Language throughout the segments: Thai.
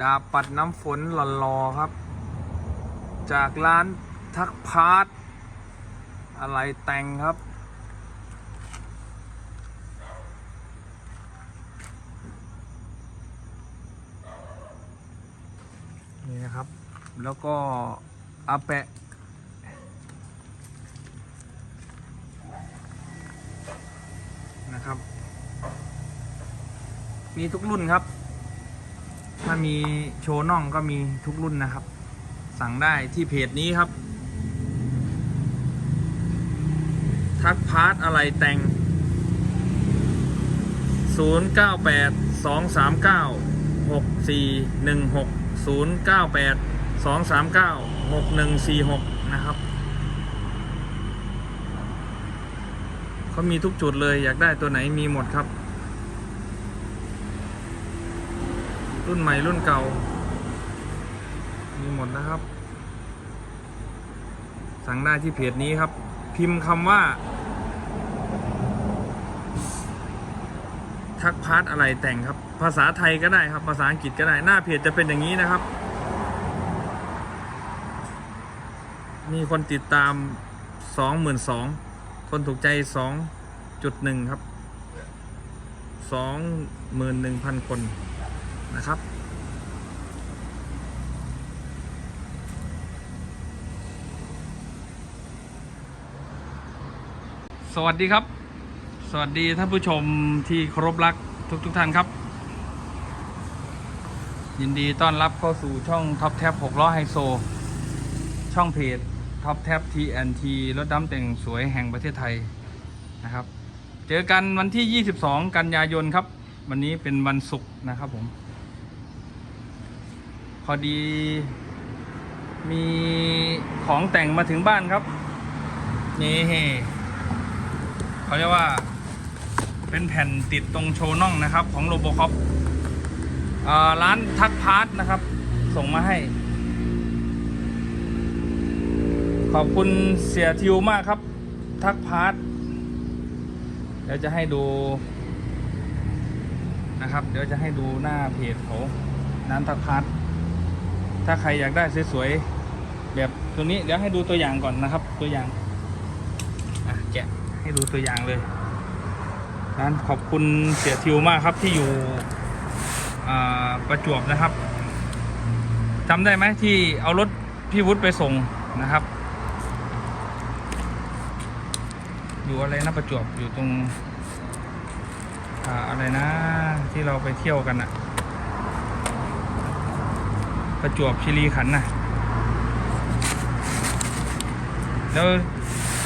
ดาบปัดน้ำฝนหล่อๆครับ จากร้านทักพาร์ทอะไรแต่งครับ นี่นะครับ แล้วก็อาแปะนะครับ มีทุกรุ่นครับ ถ้ามีโชว์น่องก็มีทุกรุ่นนะครับ สั่งได้ที่เพจนี้ครับ ทักพาร์ทอะไรแต่ง 098 239 6416 098 239 6146 นะครับเขามีทุกจุดเลยอยากได้ตัวไหนมีหมดครับ รุ่นใหม่รุ่นเก่า มีหมดนะครับ สั่งได้ที่เพจนี้ครับ พิมพ์คำว่า ทักพาร์ทอะไรแต่งครับ ภาษาไทยก็ได้ครับ ภาษาอังกฤษก็ได้ หน้าเพจจะเป็นอย่างนี้นะครับ มีคนติดตามสองหมื่นสองคนถูกใจสองจุดหนึ่งครับสองหมื่นหนึ่งพันคน นะครับสวัสดีครับ สวัสดีท่านผู้ชมที่เคารพรักทุกทุกท่านครับ ยินดีต้อนรับเข้าสู่ช่องท็อปแท็บ6ล้อไฮโซ ช่องเพจท็อปแท็บ TNT รถดำแต่งสวยแห่งประเทศไทยนะครับ เจอกันวันที่ 22 กันยายนครับ วันนี้เป็นวันศุกร์นะครับผม พอดี มีของแต่งมาถึงบ้านครับ นี่เขาเรียกว่า เป็นแผ่นติดตรงโชว์น่องนะครับ ของโลโบคอปร้านทักพาร์ทนะครับ ส่งมาให้ ขอบคุณเสียทิวมากครับ ทักพาร์ทเดี๋ยวจะให้ดูนะครับ เดี๋ยวจะให้ดูหน้าเพจเขาร้านทักพาร์ท ถ้าใครอยากได้สวยๆแบบตัวนี้เดี๋ยวให้ดูตัวอย่างก่อนนะครับ ตัวอย่างอะแกะให้ดูตัวอย่างเลยนั้นขอบคุณเสียทิวมากครับที่อยู่ประจวบนะครับจำได้ไหมที่เอารถพี่วุฒิไปส่งนะครับ อยู่อะไรนะประจวบอยู่ตรงออะไรนะที่เราไปเที่ยวกันอะ ประจวบชิรีขันธ์น่ะแล้ว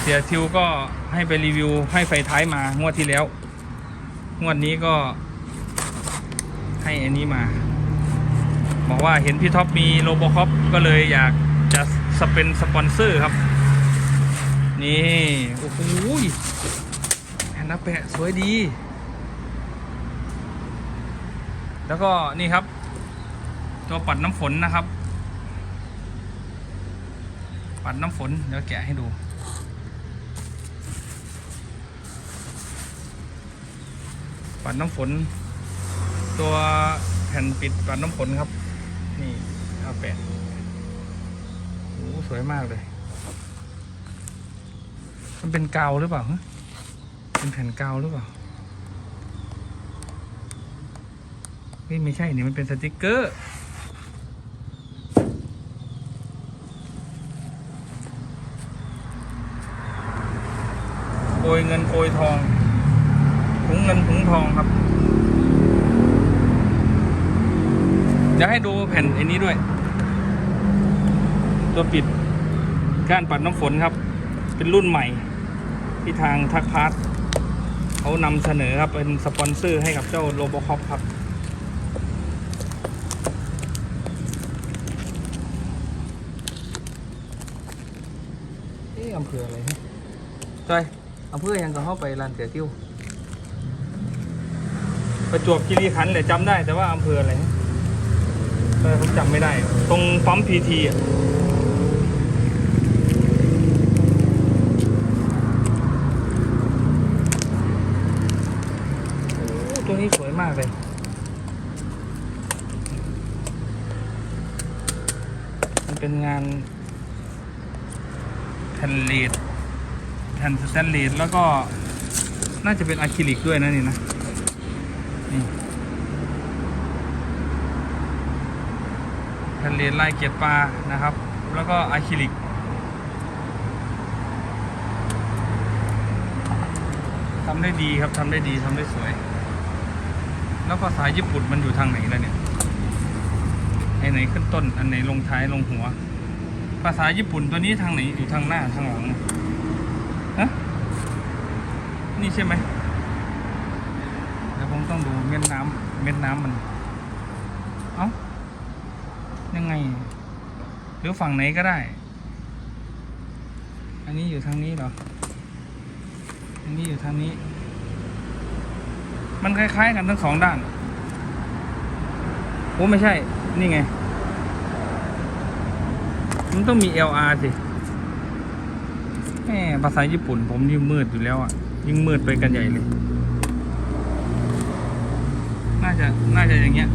เสียทิวก็ให้ไปรีวิวให้ไฟท้ายมางวดที่แล้ว งวดนี้ก็ให้อันนี้มา บอกว่าเห็นพี่ท็อปมีโลโบคอปก็เลยอยากจะสเป็นสปอนเซอร์ครับ นี่ โอ้โหแผ่นนับแปะสวยดี แล้วก็นี่ครับ ตัวปัดน้ำฝนนะครับ ปัดน้ำฝนเดี๋ยวแกะให้ดู ปัดน้ำฝน ตัวแผ่นปิดปัดน้ำฝนครับ นี่เอาแปะโอ้สวยมากเลย มันเป็นกาวหรือเปล่าเป็นแผ่นกาวหรือเปล่าเฮ้ยไม่ใช่นี่มันเป็นสติกเกอร์ ยเงินโกยทองถุงเงินถุงทองครับเดี๋ยวให้ดูแผ่นไอ้นี้ด้วย ตัวปิดก้านปัดน้ำฝนครับ เป็นรุ่นใหม่ ที่ทางทักพาร์ทเขานำเสนอครับ เป็นสปอนเซอร์ให้กับเจ้าโลโบคอปครับเอ๊ะอำเภออะไรฮะจอย อำเภอยังก็เข้าไปลานเสือติ้วประจวบคีรีขันธ์เลยจำได้แต่ว่าอำเภออะไรผมจำไม่ได้ ตรงปั๊มพีทีอะตัวนี้สวยมากเลยมันเป็นงานแผ่นเลด แผ่นสแตนเลสแล้วก็น่าจะเป็นอะคริลิกด้วยนะนี่นะนี่แผ่นเลนลายเกียร์ปลานะครับ แล้วก็อะคริลิกทำได้ดีครับทำได้ดีทำได้สวย แล้วภาษาญี่ปุ่นมันอยู่ทางไหนแล้วเนี่ยไอไหนขึ้นต้น อันไหนลงท้ายลงหัว ภาษาญี่ปุ่นตัวนี้ทางไหนอยู่ทางหน้าทางหลัง ฮะนี่ใช่ไหมเดี๋ยวผมต้องดูเม็ดน้ำเม็ดน้ำมันเอ้ายังไง หรือฝั่งไหนก็ได้ อันนี้อยู่ทางนี้เหรอ อันนี้อยู่ทางนี้ มันคล้ายๆกันทั้งสองด้านโอ้ไม่ใช่ นี่ไง มันต้องมี LR สิ แหมภาษาญี่ปุ่นผมยิ่งมืดอยู่แล้วอะ ยิ่งมืดไปกันใหญ่เลย น่าจะ น่าจะอย่างเงี้ย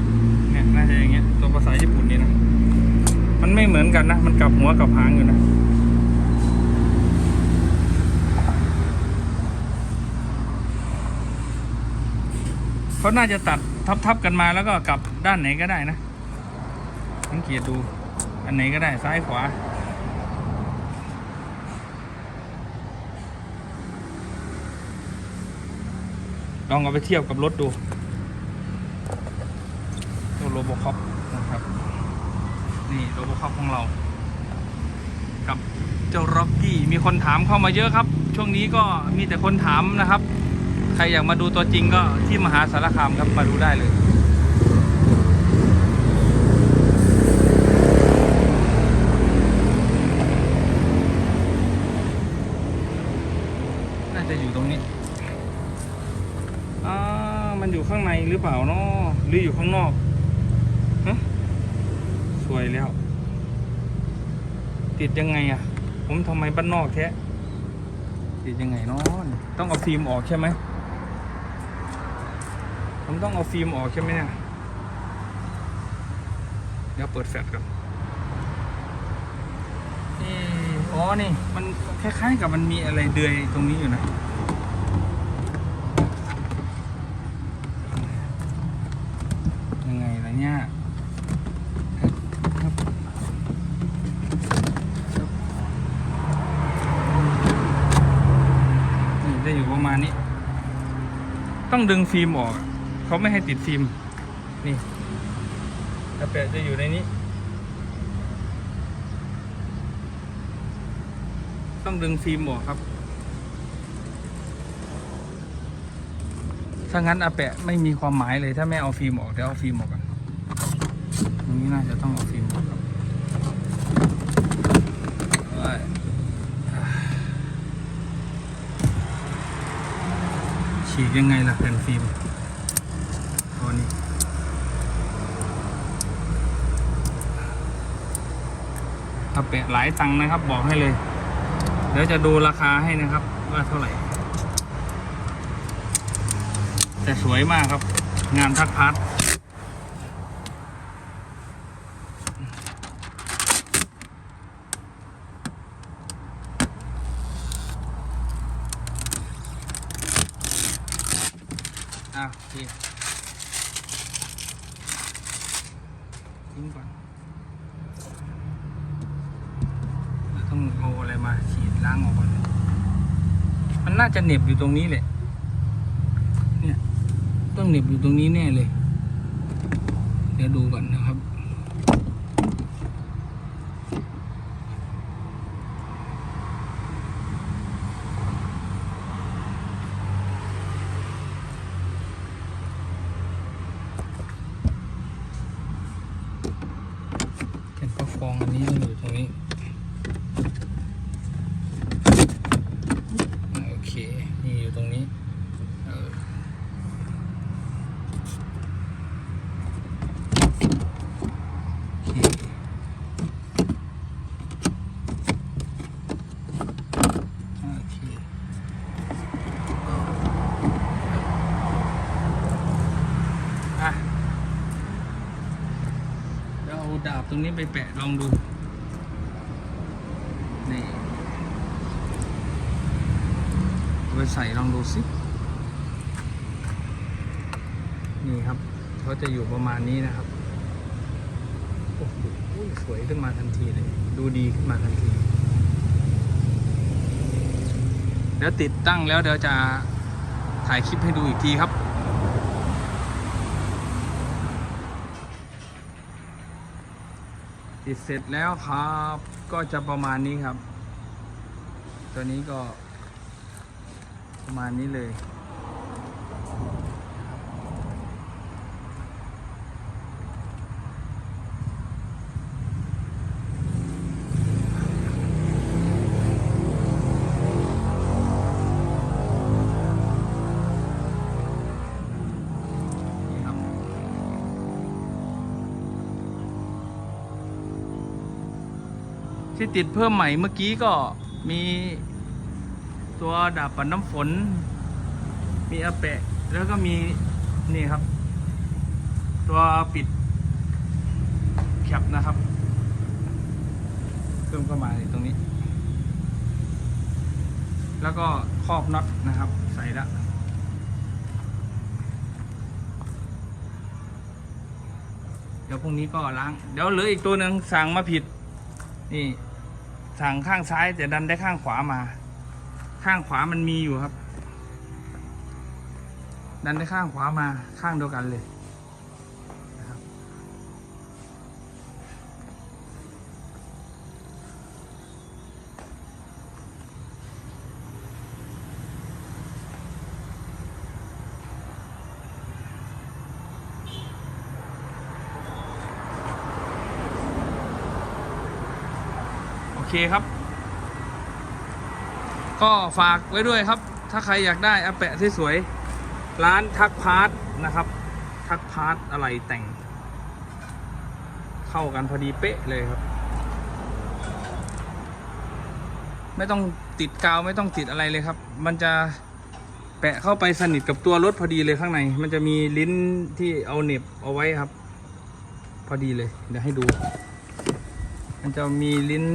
เนี่ย น่าจะอย่างเงี้ย ตัวภาษาญี่ปุ่นนี่นะ มันไม่เหมือนกันนะ มันกลับหัวกลับหางอยู่นะเขาน่าจะตัดทับๆกันมาแล้วก็กลับด้านไหนก็ได้นะ สังเกตดู อันไหนก็ได้ซ้ายขวา ลองเอาไปเทียบกับรถดูตัวโรบอคอปนะครับ นี่โรบอคอปของเรา กับเจ้าร็อกกี้มีคนถามเข้ามาเยอะครับ ช่วงนี้ก็มีแต่คนถามนะครับ ใครอยากมาดูตัวจริงก็ที่มหาสารคามครับมาดูได้เลย น่าจะอยู่ตรงนี้ อ่า มันอยู่ข้างในหรือเปล่าเนาะหรืออยู่ข้างนอกฮะสวยแล้ว ติดยังไงอะผมทำไมบ้านนอกแท้ติดยังไงเนาะต้องเอาฟิล์มออกใช่ไหมผมต้องเอาฟิล์มออกใช่ไหมเนี่ยเดี๋ยวเปิดแฟลชก่อนอ๋อนี่ มันคล้ายๆกับมันมีอะไรเดือยตรงนี้อยู่นะ ยังไงล่ะ เนี่ยครับนี่ได้อยู่ประมาณนี้ ต้องดึงฟิล์มออก เขาไม่ให้ติดฟิล์ม นี่กระแปะจะอยู่ในนี้ ต้องดึงฟิล์มออกครับ ถ้างั้นอาแปะไม่มีความหมายเลยถ้าไม่เอาฟิล์มออกเดี๋ยวเอาฟิล์มออกกัน รงนี้น่าจะต้องเอาฟิล์มครับฉีกยังไงล่ะแผ่นฟิล์มตัวนี้อาแปะหลายตังนะครับบอกให้เลย เดี๋ยวจะดูราคาให้นะครับ ว่าเท่าไหร่ แต่สวยมากครับ งานทักพัด อาทีทิ้งก่อนเราต้องเอาอะไรมาฉีดล้างออกก่อน มันน่าจะเหน็บอยู่ตรงนี้แหละ เนี่ย ต้องเหน็บอยู่ตรงนี้แน่เลย เดี๋ยวดูก่อนนะครับ แผ่นประฟองอันนี้ต้องอยู่ตรงนี้อ่าโอเค นี่อยู่ตรงนี้ เออ โอเคโอเคอะเดี๋ยวเอาดาบต รงนี้ไปแปะลองดูนี่ไปใส่ลองดูสินี่ครับเขาจะอยู่ประมาณนี้นะครับโอ้โหสวยขึ้นมาทันทีเลย ดูดีขึ้นมาทันที เดี๋ยวติดตั้งแล้วเดี๋ยวจะถ่ายคลิปให้ดูอีกทีครับ ติดเสร็จแล้วครับ ก็จะประมาณนี้ครับ ตัวนี้ก็ประมาณนี้เลย ที่ติดเพิ่มใหม่เมื่อกี้ก็มีตัวดาบปันน้ำฝน มีอาแปะ แล้วก็มีนี่ครับ ตัวปิดแคปนะครับเพิ่มเข้ามาในตรงนี้ แล้วก็ครอบน็อตนะครับ ใส่แล้วเดี๋ยวพรุ่งนี้ก็ล้าง เดี๋ยวเหลืออีกตัวหนึ่งสั่งมาผิด นี่ สั่งข้างซ้ายแต่ดันได้ข้างขวามา ข้างขวามันมีอยู่ครับ ดันได้ข้างขวามาข้างเดียวกันเลยนะครับโอ เคครับ ก็ฝากไว้ด้วยครับ ถ้าใครอยากได้อาแปะที่สวย ร้านทักพาร์ทนะครับ ทักพาร์ทอะไรแต่ง เข้ากันพอดีเป๊ะเลยครับ ไม่ต้องติดกาวไม่ต้องติดอะไรเลยครับ มันจะแปะเข้าไปสนิทกับตัวรถพอดีเลยข้างใน มันจะมีลิ้นที่เอาเน็บเอาไว้ครับ พอดีเลย เดี๋ยวให้ดู มันจะมีลิ้น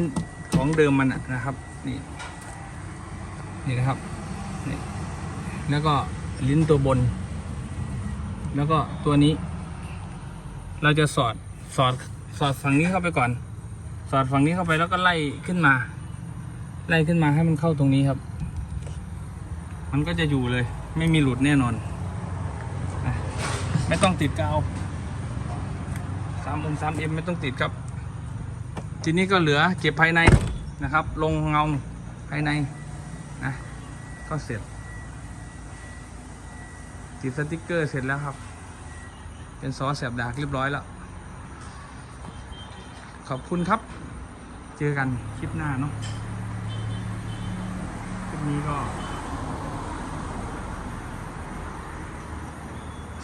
ของเดิมมันนะครับ นี่ นี่นะครับนี่แล้วก็ลิ้นตัวบน แล้วก็ตัวนี้ เราจะสอดสอดสอดฝั่งนี้เข้าไปก่อน สอดฝั่งนี้เข้าไปแล้วก็ไล่ขึ้นมา ไล่ขึ้นมาให้มันเข้าตรงนี้ครับ มันก็จะอยู่เลย ไม่มีหลุดแน่นอนไม่ต้องติดกาวสามองสามเอ็มไม่ต้องติดครับ ทีนี้ก็เหลือเก็บภายใน นะครับ ลงเงาภายในนะก็เสร็จ ติดสติกเกอร์เสร็จแล้วครับ เป็นซอสแสบดากเรียบร้อยแล้ว ขอบคุณครับ เจอกันคลิปหน้าเนาะคลิปนี้ก็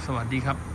สวัสดีครับ